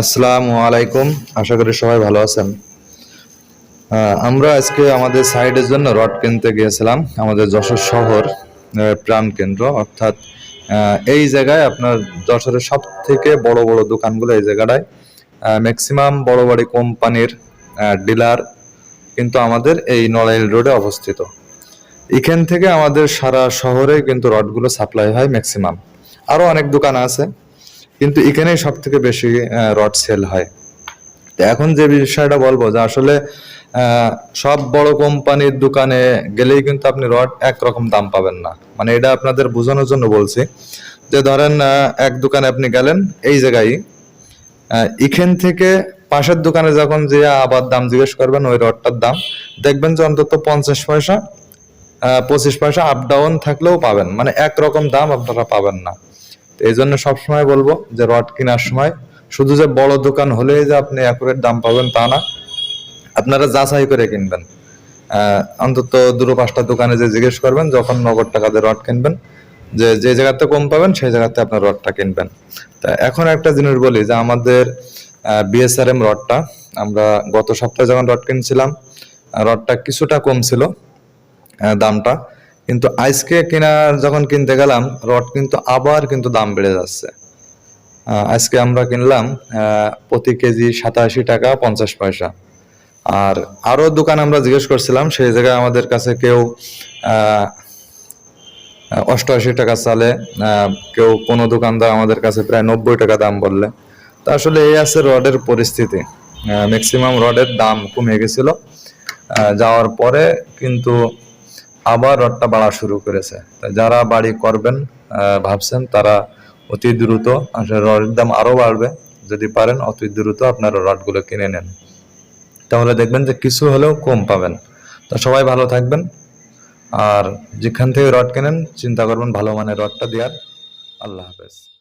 আসসালামু আলাইকুম। আশা করি সবাই ভালো আছেন। আমরা আজকে আমাদের সাইডের জন্য রড কিনতে গিয়েছিলাম, আমাদের যশোর শহর প্রাণ কেন্দ্র। অর্থাৎ এই জায়গায় আপনার যশোরের সব থেকে বড় বড় দোকানগুলো এই জায়গাটায়। ম্যাক্সিমাম বড় বড় কোম্পানির ডিলার কিন্তু আমাদের এই নড়াইল রোডে অবস্থিত। এখান থেকে আমাদের সারা শহরে কিন্তু রডগুলো সাপ্লাই হয় ম্যাক্সিমাম আরও অনেক দোকান আছে। কিন্তু এখানেই সব থেকে বেশি রড সেল হয়। তো এখন যে বিষয়টা বলব যে আসলে সব বড় কোম্পানির দোকানে গেলেই কিন্তু আপনি রড একরকম দাম পাবেন না। মানে এটা আপনাদের বোঝানোর জন্য বলছি যে ধরেন এক দোকানে আপনি গেলেন এই জায়গায় এখান থেকে পাশের দোকানে যখন যে আবার দাম জিজ্ঞেস করবেন, ওই রডটার দাম, দেখবেন যে অন্তত পঞ্চাশ পয়সা পঁচিশ পয়সা আপ ডাউন থাকলেও পাবেন। মানে একরকম দাম আপনারা পাবেন না। এই জন্য সবসময় বলব যে রড কেনার সময়, শুধু যে বড় দোকান হলেই যে আপনি অ্যাকুরেট দাম পাবেন তা না। আপনারা যাচাই করে কিনবেন। অন্তত দুটো পাঁচটা দোকানে যে জিজ্ঞেস করবেন, যখন নগদ টাকা দিয়ে রড কিনবেন, যে যে জায়গাতে কম পাবেন, সেই জায়গাতে আপনার রডটা কিনবেন। তা এখন একটা জিনিস বলি যে আমাদের বিএসআরএম রডটা, আমরা গত সপ্তাহে যখন রড কিনছিলাম রডটা কিছুটা কম ছিল দামটা। কিন্তু আজকে কেনার যখন কিনতে গেলাম, রড কিন্তু আবার কিন্তু দাম বেড়ে যাচ্ছে। আজকে আমরা কিনলাম প্রতি কেজি সাতাশি টাকা পঞ্চাশ পয়সা। আর আরও দোকান আমরা জিজ্ঞেস করছিলাম, সেই জায়গায় আমাদের কাছে কেউ অষ্টআশি টাকা চালে কেউ কোনো দোকানদার আমাদের কাছে প্রায় নব্বই টাকা দাম বললে। তা আসলে এই আছে রডের পরিস্থিতি। ম্যাক্সিমাম রডের দাম কমে গেছিল। যাওয়ার পরে কিন্তু আবার রডটা বাড়া শুরু করেছে। যারা বাড়ি করবেন ভাবছেন তারা অতি দ্রুত, আসলে রডের দাম আরও বাড়বে। যদি পারেন, অতি দ্রুত আপনারা রডগুলো কিনে নেন। তাহলে দেখবেন যে কিছু হলেও কম পাবেন। তো সবাই ভালো থাকবেন। আর যেখান থেকে রড কেনেন, চিন্তা করবেন ভালো মানের রডটা দেওয়ার। আল্লাহ হাফেজ।